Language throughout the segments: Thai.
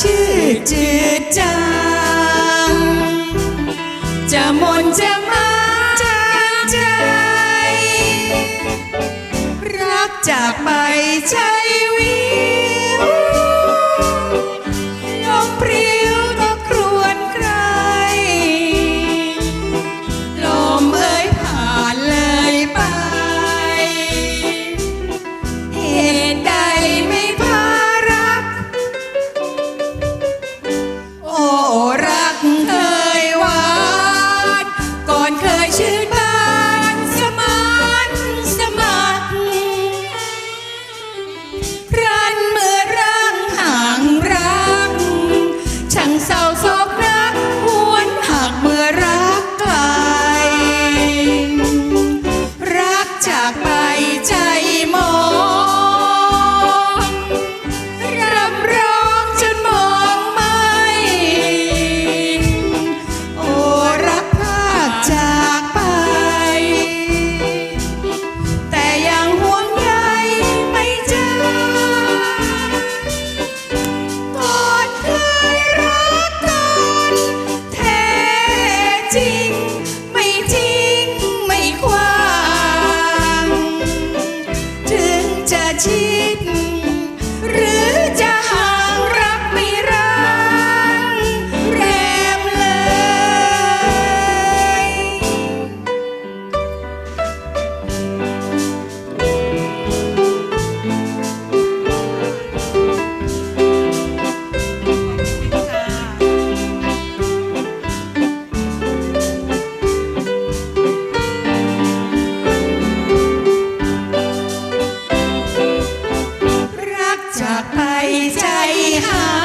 ชื่อจืดจางจะมนจะมาจางใจ รักจากไปช ช่างเศร้าโศกรักหวนหากเมื่อรักไกลรักจากไปใจ ti. ไปใจหา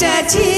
চাচি